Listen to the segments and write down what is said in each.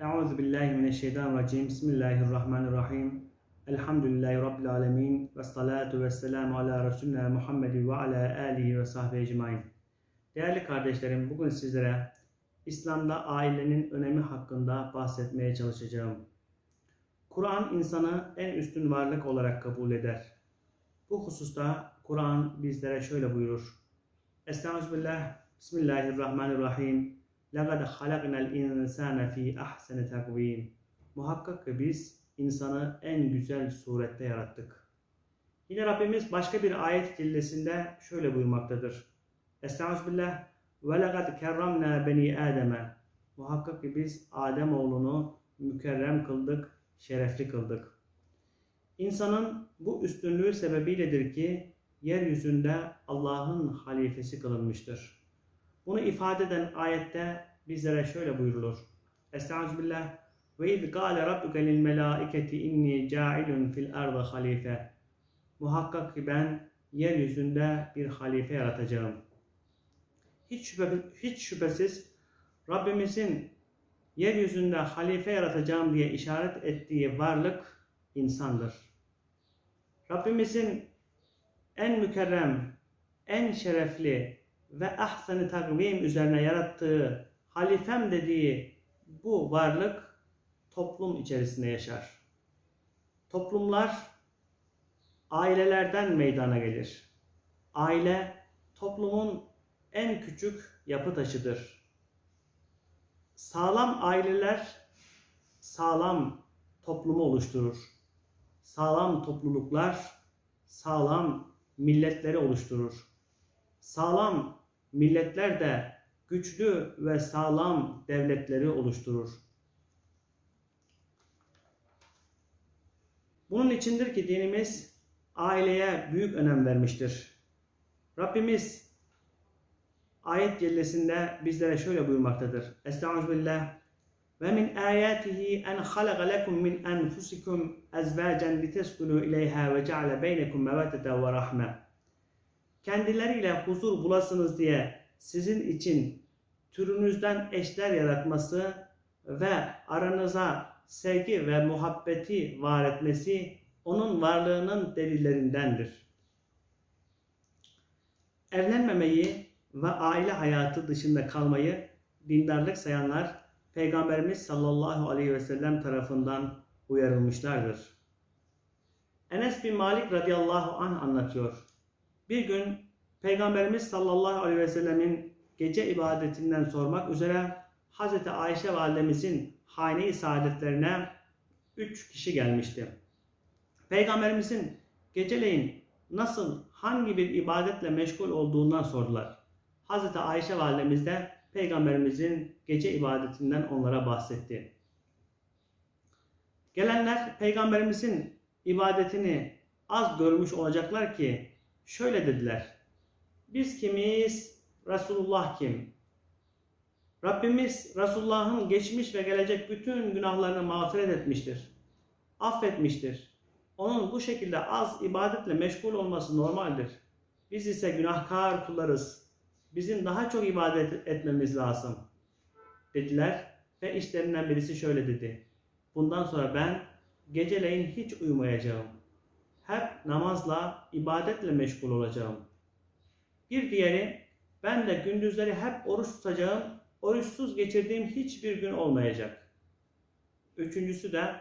Euzu billahi mineşşeytanirracim. Bismillahirrahmanirrahim. Elhamdülillahi rabbil alamin ve salatu vesselamu ala resulina Muhammed ve ala alihi ve sahbihi ecmaîn. Değerli kardeşlerim, bugün sizlere İslam'da ailenin önemi hakkında bahsetmeye çalışacağım. Kur'an insanı en üstün varlık olarak kabul eder. Bu hususta Kur'an bizlere şöyle buyurur. Estağfirullah. Bismillahirrahmanirrahim. لَقَدْ خَلَقْنَا الْاِنْسَانَ ف۪ي اَحْسَنِ تَقْو۪يمٍ Muhakkak ki biz insanı en güzel surette yarattık. Yine Rabbimiz başka bir ayet cillesinde şöyle buyurmaktadır. Estağfirullah. وَلَقَدْ كَرَّمْنَا بَنِي آدَمَ Muhakkak ki biz Adem oğlunu mükerrem kıldık, şerefli kıldık. İnsanın bu üstünlüğü sebebiyledir ki yeryüzünde Allah'ın halifesi kılınmıştır. Bunu ifade eden ayette bizlere şöyle buyurulur. Estağfirullah. Ve iz gâle rabbuke lil melâiketi inni câilun fil ardı halife. Muhakkak ki ben yeryüzünde bir halife yaratacağım. Hiç, şüphe, hiç şüphesiz Rabbimizin yeryüzünde halife yaratacağım diye işaret ettiği varlık insandır. Rabbimizin en mükerrem, en şerefli ve ahsen-i takvim üzerine yarattığı halifem dediği bu varlık toplum içerisinde yaşar. Toplumlar ailelerden meydana gelir. Aile toplumun en küçük yapı taşıdır. Sağlam aileler sağlam toplumu oluşturur. Sağlam topluluklar sağlam milletleri oluşturur. Sağlam milletler de güçlü ve sağlam devletleri oluşturur. Bunun içindir ki dinimiz aileye büyük önem vermiştir. Rabbimiz ayet cellesinde bizlere şöyle buyurmaktadır. Estağfirullah. Ve min ayatihi en halaka lekum min enfusikum ezvacan liteskunu ileyha ve ceale beynekum meveddete ve rahme. Kendileriyle huzur bulasınız diye sizin için türünüzden eşler yaratması ve aranıza sevgi ve muhabbeti var etmesi onun varlığının delillerindendir. Evlenmemeyi ve aile hayatı dışında kalmayı dindarlık sayanlar Peygamberimiz sallallahu aleyhi ve sellem tarafından uyarılmışlardır. Enes bin Malik radıyallahu anh anlatıyor. Bir gün Peygamberimiz sallallahu aleyhi ve sellemin gece ibadetinden sormak üzere Hazreti Ayşe validemizin hane-i saadetlerine üç kişi gelmişti. Peygamberimizin geceleyin nasıl, hangi bir ibadetle meşgul olduğundan sordular. Hazreti Ayşe validemiz de Peygamberimizin gece ibadetinden onlara bahsetti. Gelenler Peygamberimizin ibadetini az görmüş olacaklar ki şöyle dediler. Biz kimiz? Resulullah kim? Rabbimiz Resulullah'ın geçmiş ve gelecek bütün günahlarını mağfiret etmiştir. Affetmiştir. Onun bu şekilde az ibadetle meşgul olması normaldir. Biz ise günahkar kullarız. Bizim daha çok ibadet etmemiz lazım. Dediler ve işlerinden birisi şöyle dedi. Bundan sonra ben geceleyin hiç uyumayacağım. Hep namazla, ibadetle meşgul olacağım. Bir diğeri ben de gündüzleri hep oruç tutacağım. Oruçsuz geçirdiğim hiçbir gün olmayacak. Üçüncüsü de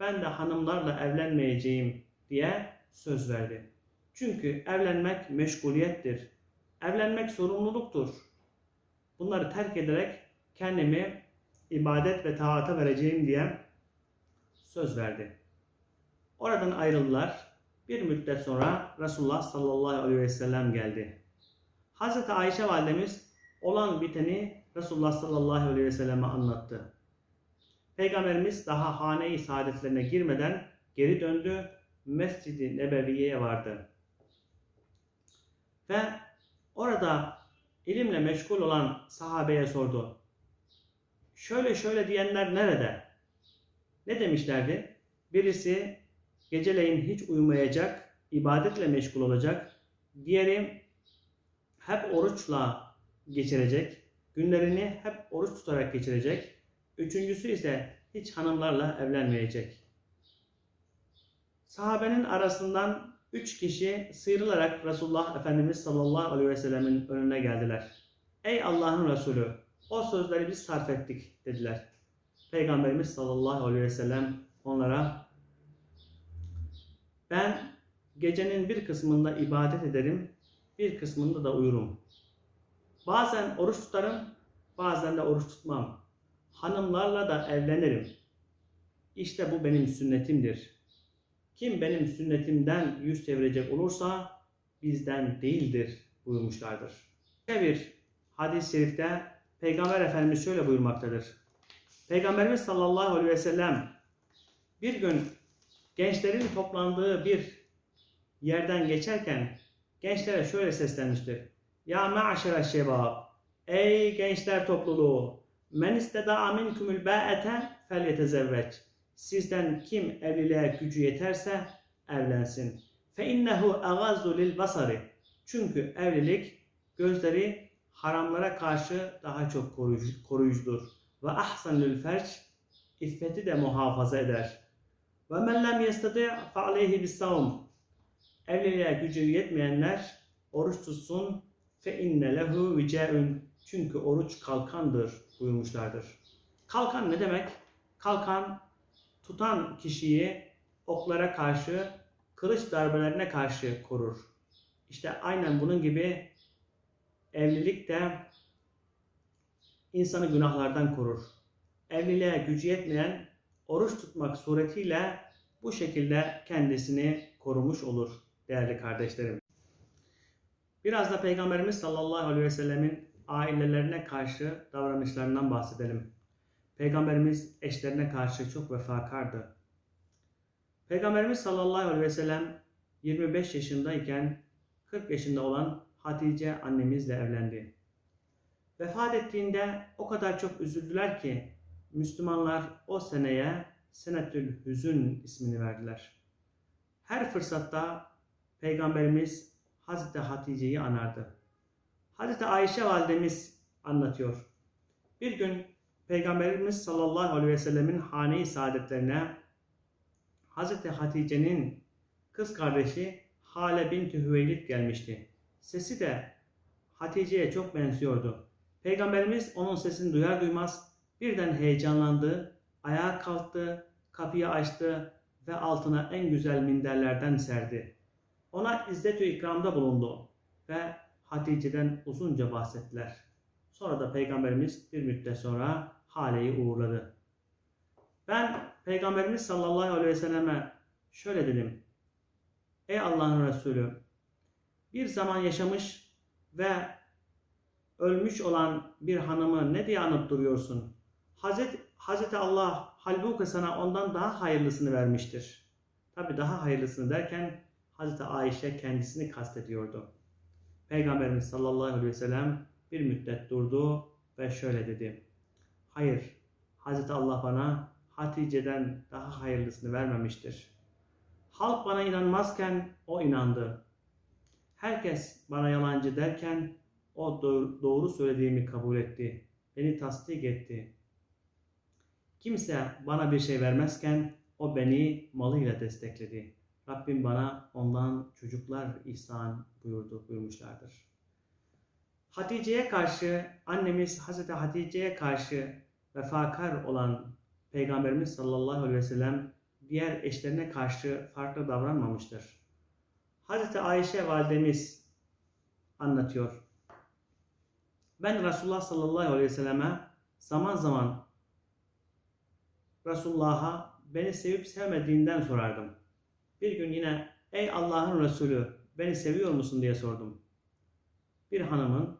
ben de hanımlarla evlenmeyeceğim diye söz verdi. Çünkü evlenmek meşguliyettir. Evlenmek sorumluluktur. Bunları terk ederek kendimi ibadet ve taata vereceğim diye söz verdi. Oradan ayrıldılar. Bir müddet sonra Resulullah sallallahu aleyhi ve sellem geldi. Hazreti Ayşe validemiz olan biteni Resulullah sallallahu aleyhi ve selleme anlattı. Peygamberimiz daha hane-i saadetlerine girmeden geri döndü, Mescid-i Nebeviye'ye vardı. Ve orada ilimle meşgul olan sahabeye sordu. Şöyle şöyle diyenler nerede? Ne demişlerdi? Birisi geceleyin hiç uyumayacak, ibadetle meşgul olacak. Diğeri hep oruçla geçirecek. Günlerini hep oruç tutarak geçirecek. Üçüncüsü ise hiç hanımlarla evlenmeyecek. Sahabenin arasından üç kişi sıyrılarak Resulullah Efendimiz sallallahu aleyhi ve sellemin önüne geldiler. Ey Allah'ın Resulü o sözleri biz sarf ettik dediler. Peygamberimiz sallallahu aleyhi ve sellem onlara ben gecenin bir kısmında ibadet ederim, bir kısmında da uyurum. Bazen oruç tutarım, bazen de oruç tutmam. Hanımlarla da evlenirim. İşte bu benim sünnetimdir. Kim benim sünnetimden yüz çevirecek olursa bizden değildir buyurmuşlardır. Bir hadis-i şerifte Peygamber Efendimiz şöyle buyurmaktadır. Peygamberimiz sallallahu aleyhi ve sellem bir gün gençlerin toplandığı bir yerden geçerken gençlere şöyle seslenmiştir. Ya ma'şere şebab Ey gençler topluluğu men isteda minkumul ba'ete felyetezevveç Sizden kim evliliğe gücü yeterse evlensin. Fe innehu agazzu lil basari Çünkü evlilik gözleri haramlara karşı daha çok koruyucudur. Ve ahsanül ferç iffeti de muhafaza eder. Ve men lem yestati fe aleyhi bis Evliliğe gücü yetmeyenler oruç tutsun fe inne lehu vicaun çünkü oruç kalkandır buyurmuşlardır. Kalkan ne demek? Kalkan tutan kişiyi oklara karşı, kılıç darbelerine karşı korur. İşte aynen bunun gibi evlilik de insanı günahlardan korur. Evliliğe gücü yetmeyen oruç tutmak suretiyle bu şekilde kendisini korumuş olur değerli kardeşlerim. Biraz da Peygamberimiz sallallahu aleyhi ve sellemin ailelerine karşı davranışlarından bahsedelim. Peygamberimiz eşlerine karşı çok vefakardı. Peygamberimiz sallallahu aleyhi ve sellem 25 yaşındayken 40 yaşında olan Hatice annemizle evlendi. Vefat ettiğinde o kadar çok üzüldüler ki Müslümanlar o seneye Senetül Hüzün ismini verdiler. Her fırsatta Peygamberimiz Hazreti Hatice'yi anardı. Hazreti Ayşe validemiz anlatıyor. Bir gün Peygamberimiz sallallahu aleyhi ve sellemin hane-i saadetlerine Hazreti Hatice'nin kız kardeşi Hale binti Hüveylid gelmişti. Sesi de Hatice'ye çok benziyordu. Peygamberimiz onun sesini duyar duymaz birden heyecanlandı, ayağa kalktı, kapıyı açtı ve altına en güzel minderlerden serdi. Ona izzet-ü ikramda bulundu ve Hatice'den uzunca bahsettiler. Sonra da Peygamberimiz bir müddet sonra Hale'yi uğurladı. Ben Peygamberimiz sallallahu aleyhi ve selleme şöyle dedim. Ey Allah'ın Resulü bir zaman yaşamış ve ölmüş olan bir hanımı ne diye anıp duruyorsun? Hazreti, Hazreti Allah halbuki sana ondan daha hayırlısını vermiştir. Tabi daha hayırlısını derken Hazreti Ayşe kendisini kastediyordu. Peygamberimiz sallallahu aleyhi ve sellem bir müddet durdu ve şöyle dedi. Hayır, Hazreti Allah bana Hatice'den daha hayırlısını vermemiştir. Halk bana inanmazken o inandı. Herkes bana yalancı derken o doğru söylediğimi kabul etti. Beni tasdik etti. Kimse bana bir şey vermezken o beni malıyla destekledi. Rabbim bana ondan çocuklar ihsan buyurdu, buyurmuşlardır. Hatice'ye karşı, annemiz Hazreti Hatice'ye karşı vefakar olan Peygamberimiz sallallahu aleyhi ve sellem diğer eşlerine karşı farklı davranmamıştır. Hazreti Ayşe validemiz anlatıyor. Ben Resulullah sallallahu aleyhi ve selleme zaman zaman Resulullah'a beni sevip sevmediğinden sorardım. Bir gün yine ey Allah'ın Resulü beni seviyor musun diye sordum. Bir hanımın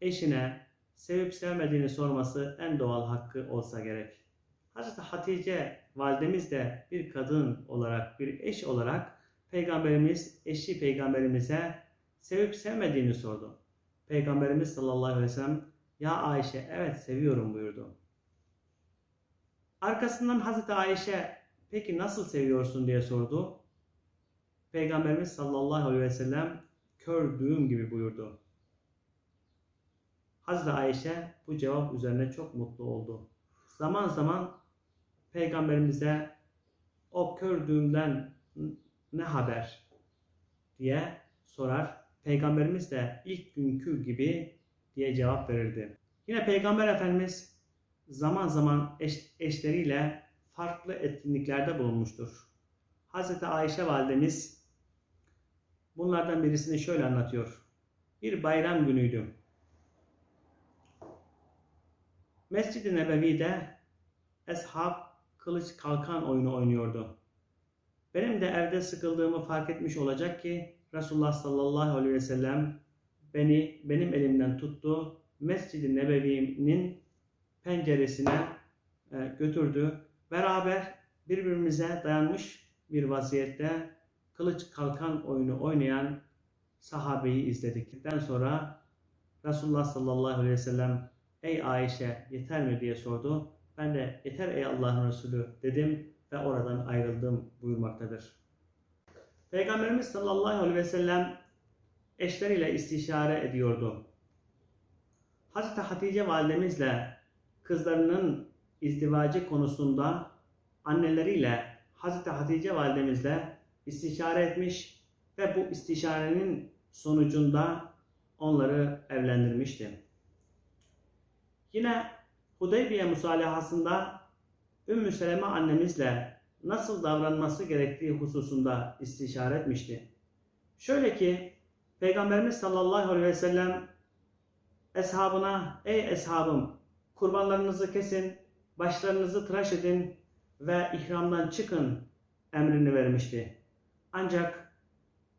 eşine sevip sevmediğini sorması en doğal hakkı olsa gerek. Hazreti Hatice validemiz de bir kadın olarak, bir eş olarak Peygamberimiz, eşi Peygamberimize sevip sevmediğini sordu. Peygamberimiz sallallahu aleyhi ve sellem ya Ayşe evet seviyorum buyurdu. Arkasından Hazreti Ayşe peki nasıl seviyorsun diye sordu. Peygamberimiz sallallahu aleyhi ve sellem kör düğüm gibi buyurdu. Hazreti Ayşe bu cevap üzerine çok mutlu oldu. Zaman zaman peygamberimize o kör düğümden ne haber diye sorar. Peygamberimiz de ilk günkü gibi diye cevap verirdi. Yine Peygamber Efendimiz zaman zaman eş, eşleriyle farklı etkinliklerde bulunmuştur. Hazreti Ayşe validemiz bunlardan birisini şöyle anlatıyor. Bir bayram günüydü. Mescid-i Nebevi'de eshab kılıç kalkan oyunu oynuyordu. Benim de evde sıkıldığımı fark etmiş olacak ki Resulullah sallallahu aleyhi ve sellem beni benim elimden tuttu. Mescid-i Nebevi'nin penceresine e, götürdü. Beraber birbirimize dayanmış bir vaziyette kılıç kalkan oyunu oynayan sahabeyi izledikten sonra Resulullah sallallahu aleyhi ve sellem ey Ayşe yeter mi diye sordu. Ben de yeter ey Allah'ın Resulü dedim ve oradan ayrıldım buyurmaktadır. Peygamberimiz sallallahu aleyhi ve sellem eşleriyle istişare ediyordu. Hazreti Hatice validemizle kızlarının izdivacı konusunda anneleriyle Hazreti Hatice validemizle istişare etmiş ve bu istişarenin sonucunda onları evlendirmişti. Yine Hudeybiye musalahasında Ümmü Seleme annemizle nasıl davranması gerektiği hususunda istişare etmişti. Şöyle ki Peygamberimiz sallallahu aleyhi ve sellem eshabına ey eshabım kurbanlarınızı kesin, başlarınızı tıraş edin ve ihramdan çıkın emrini vermişti. Ancak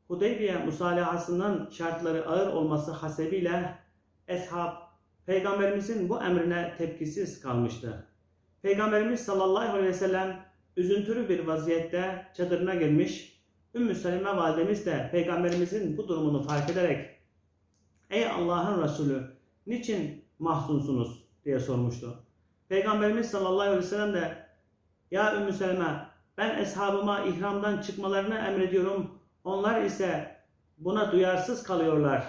Hudeybiye musalahasının şartları ağır olması hasebiyle eshab Peygamberimizin bu emrine tepkisiz kalmıştı. Peygamberimiz sallallahu aleyhi ve sellem üzüntülü bir vaziyette çadırına girmiş. Ümmü Selime validemiz de peygamberimizin bu durumunu fark ederek Ey Allah'ın Resulü niçin mahzunsunuz diye sormuştu. Peygamberimiz sallallahu aleyhi ve sellem de Ya Ümmü Seleme ben eshabıma ihramdan çıkmalarını emrediyorum. Onlar ise buna duyarsız kalıyorlar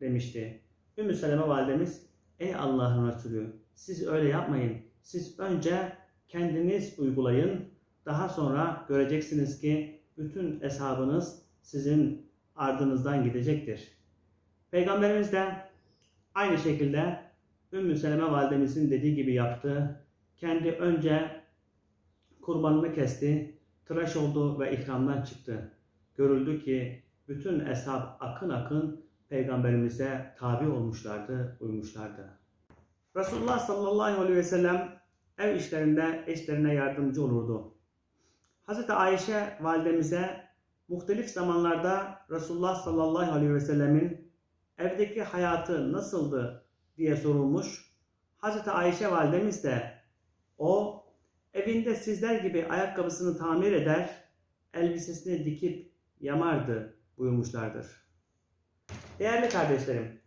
demişti. Ümmü Seleme validemiz Ey Allah'ın Resulü siz öyle yapmayın. Siz önce kendiniz uygulayın. Daha sonra göreceksiniz ki bütün eshabınız sizin ardınızdan gidecektir. Peygamberimiz de aynı şekilde Ümmü Seleme validemizin dediği gibi yaptı. Kendi önce kurbanını kesti, tıraş oldu ve ihramdan çıktı. Görüldü ki bütün eshab akın akın peygamberimize tabi olmuşlardı, uymuşlardı. Resulullah sallallahu aleyhi ve sellem ev işlerinde eşlerine yardımcı olurdu. Hz. Ayşe validemize muhtelif zamanlarda Resulullah sallallahu aleyhi ve sellemin evdeki hayatı nasıldı diye sorulmuş. Hz. Ayşe validemiz de o evinde sizler gibi ayakkabısını tamir eder, elbisesini dikip yamardı buyurmuşlardır. Değerli kardeşlerim,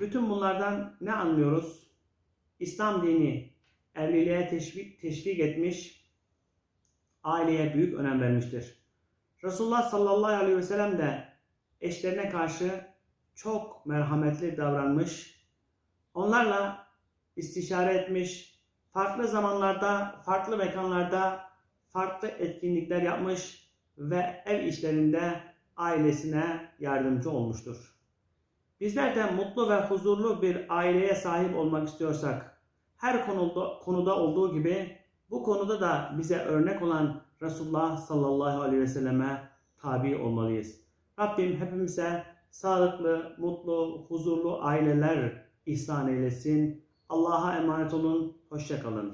bütün bunlardan ne anlıyoruz? İslam dini evliliğe teşvik, teşvik etmiş, aileye büyük önem vermiştir. Resulullah sallallahu aleyhi ve sellem de eşlerine karşı çok merhametli davranmış, onlarla istişare etmiş, farklı zamanlarda, farklı mekanlarda farklı etkinlikler yapmış ve ev işlerinde ailesine yardımcı olmuştur. Bizler de mutlu ve huzurlu bir aileye sahip olmak istiyorsak, her konuda, konuda olduğu gibi bu konuda da bize örnek olan Resulullah sallallahu aleyhi ve selleme tabi olmalıyız. Rabbim hepimize sağlıklı, mutlu, huzurlu aileler ihsan eylesin. Allah'a emanet olun. Hoşçakalın.